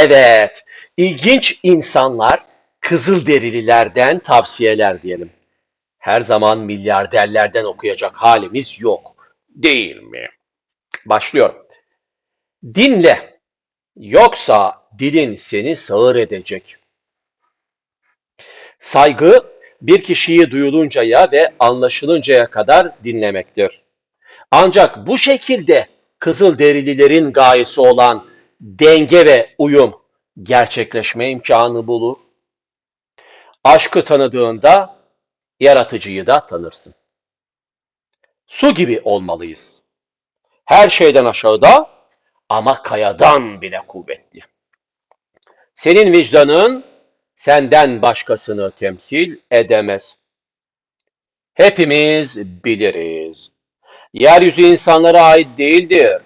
Evet, ilginç insanlar Kızılderililerden tavsiyeler diyelim. Her zaman milyarderlerden okuyacak halimiz yok. Değil mi? Başlıyorum. Dinle. Yoksa dilin seni sağır edecek. Saygı bir kişiyi duyuluncaya ve anlaşılıncaya kadar dinlemektir. Ancak bu şekilde Kızılderililerin gayesi olan denge ve uyum gerçekleşme imkanı bulur. Aşkı tanıdığında yaratıcıyı da tanırsın. Su gibi olmalıyız. Her şeyden aşağıda ama kayadan bile kuvvetli. Senin vicdanın senden başkasını temsil edemez. Hepimiz biliriz. Yeryüzü insanlara ait değildir.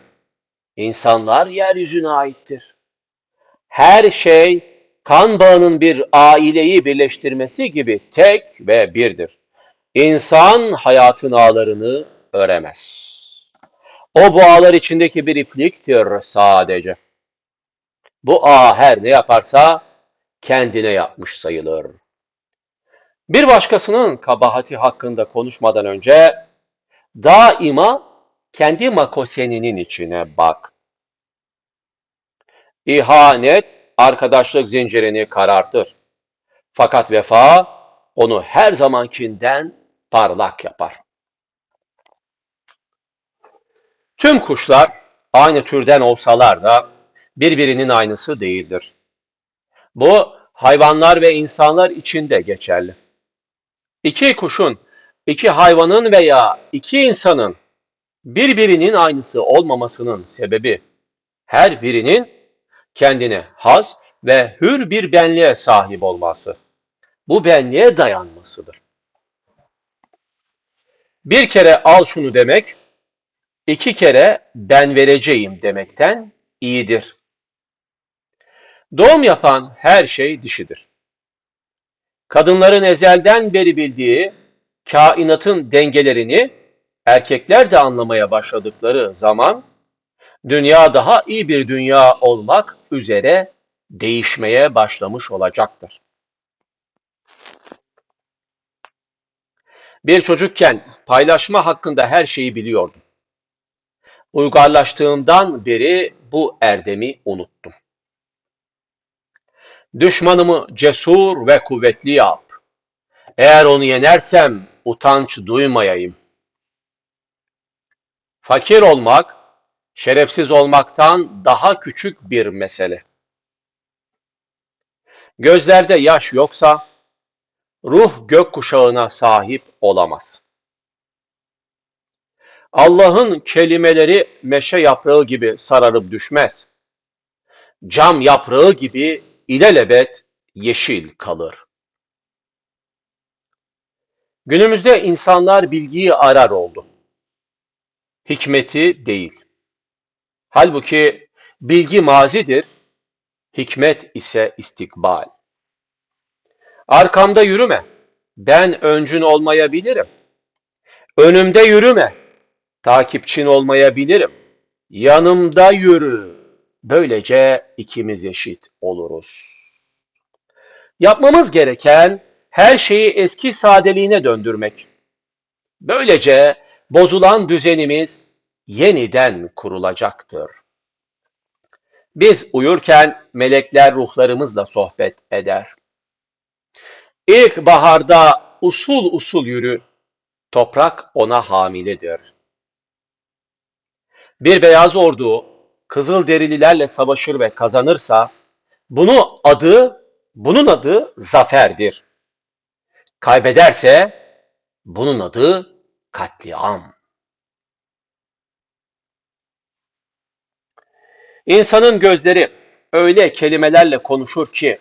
İnsanlar yeryüzüne aittir. Her şey kan bağının bir aileyi birleştirmesi gibi tek ve birdir. İnsan hayatın ağlarını öremez. O bu ağlar içindeki bir ipliktir sadece. Bu ağ her ne yaparsa kendine yapmış sayılır. Bir başkasının kabahati hakkında konuşmadan önce daima kendi makoseninin içine bak. İhanet arkadaşlık zincirini karartır. Fakat vefa onu her zamankinden parlak yapar. Tüm kuşlar aynı türden olsalar da birbirinin aynısı değildir. Bu hayvanlar ve insanlar için de geçerli. İki kuşun, iki hayvanın veya iki insanın birbirinin aynısı olmamasının sebebi her birinin kendine has ve hür bir benliğe sahip olması. Bu benliğe dayanmasıdır. Bir kere al şunu demek, iki kere ben vereceğim demekten iyidir. Doğum yapan her şey dişidir. Kadınların ezelden beri bildiği kainatın dengelerini erkekler de anlamaya başladıkları zaman dünya daha iyi bir dünya olmak üzere değişmeye başlamış olacaktır. Bir çocukken paylaşma hakkında her şeyi biliyordum. Uygarlaştığımdan beri bu erdemi unuttum. Düşmanımı cesur ve kuvvetli yap. Eğer onu yenersem utanç duymayayım. Fakir olmak, şerefsiz olmaktan daha küçük bir mesele. Gözlerde yaş yoksa, ruh gökkuşağına sahip olamaz. Allah'ın kelimeleri meşe yaprağı gibi sararıp düşmez. Cam yaprağı gibi ilelebet yeşil kalır. Günümüzde insanlar bilgiyi arar oldu. Hikmeti değil. Halbuki bilgi mazidir, hikmet ise istikbal. Arkamda yürüme, ben öncün olmayabilirim. Önümde yürüme, takipçin olmayabilirim. Yanımda yürü, böylece ikimiz eşit oluruz. Yapmamız gereken her şeyi eski sadeliğine döndürmek. Böylece bozulan düzenimiz yeniden kurulacaktır. Biz uyurken melekler ruhlarımızla sohbet eder. İlk baharda usul usul yürü, toprak ona hamiledir. Bir beyaz ordu kızıl derililerle savaşır ve kazanırsa, bunu adı, bunun adı zaferdir. Kaybederse, bunun adı katliam. İnsanın gözleri öyle kelimelerle konuşur ki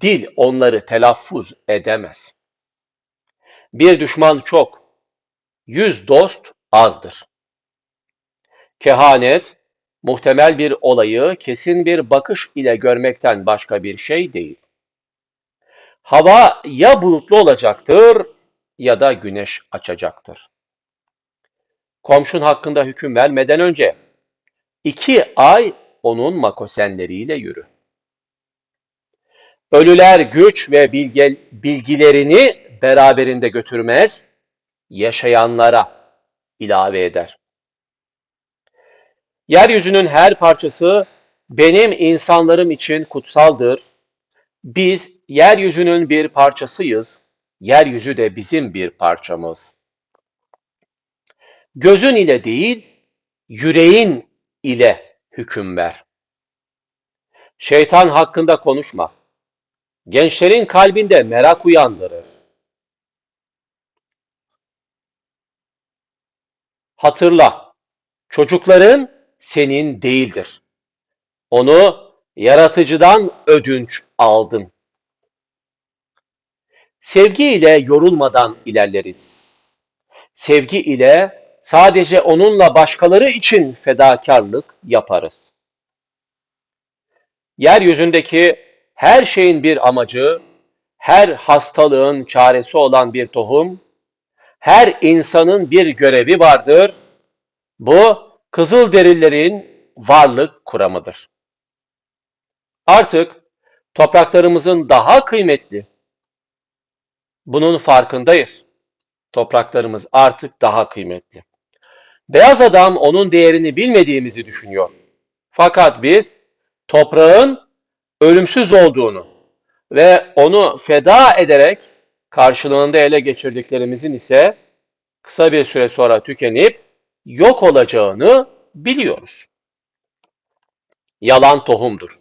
dil onları telaffuz edemez. Bir düşman çok, yüz dost azdır. Kehanet, muhtemel bir olayı kesin bir bakış ile görmekten başka bir şey değil. Hava ya bulutlu olacaktır ya da güneş açacaktır. Komşun hakkında hüküm vermeden önce iki ay onun makosenleriyle yürü. Ölüler güç ve bilge, bilgilerini beraberinde götürmez, yaşayanlara ilave eder. Yeryüzünün her parçası benim insanlarım için kutsaldır. Biz yeryüzünün bir parçasıyız. Yeryüzü de bizim bir parçamız. Gözün ile değil, yüreğin ile hüküm ver. Şeytan hakkında konuşma. Gençlerin kalbinde merak uyandırır. Hatırla, çocukların senin değildir. Onu yaratıcıdan ödünç aldın. Sevgi ile yorulmadan ilerleriz. Sevgi ile sadece onunla başkaları için fedakarlık yaparız. Yeryüzündeki her şeyin bir amacı, her hastalığın çaresi olan bir tohum, her insanın bir görevi vardır. Bu Kızılderililerin varlık kuramıdır. Artık topraklarımızın daha kıymetli. Bunun farkındayız. Topraklarımız artık daha kıymetli. Beyaz adam onun değerini bilmediğimizi düşünüyor. Fakat biz toprağın ölümsüz olduğunu ve onu feda ederek karşılığında ele geçirdiklerimizin ise kısa bir süre sonra tükenip yok olacağını biliyoruz. Yalan tohumdur.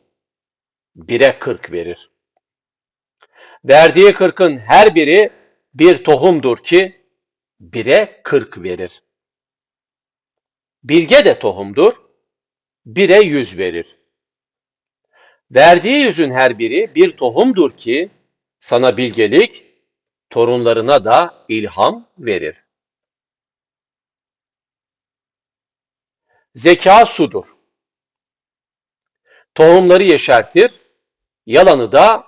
Bire kırk verir. Verdiği kırkın her biri bir tohumdur ki bire kırk verir. Bilge de tohumdur, bire yüz verir. Verdiği yüzün her biri bir tohumdur ki sana bilgelik, torunlarına da ilham verir. Zeka sudur. Tohumları yeşertir, yalanı da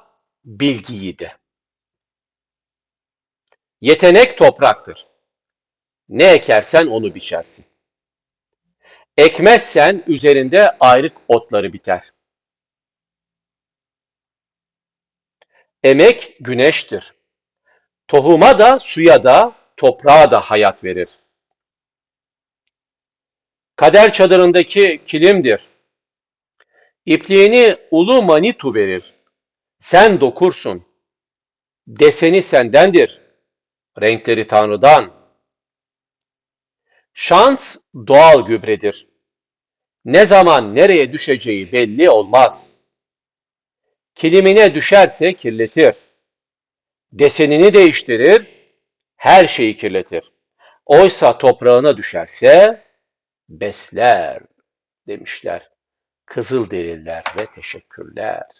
bilgiyi de. Yetenek topraktır. Ne ekersen onu biçersin. Ekmezsen üzerinde ayrık otları biter. Emek güneştir. Tohuma da, suya da, toprağa da hayat verir. Kader çadırındaki kilimdir. İpliğini ulu manitu verir. Sen dokursun. Deseni sendendir. Renkleri Tanrı'dan. Şans doğal gübredir. Ne zaman nereye düşeceği belli olmaz. Kilimine düşerse kirletir. Desenini değiştirir, her şeyi kirletir. Oysa toprağına düşerse besler demişler. Kızılderililer ve teşekkürler.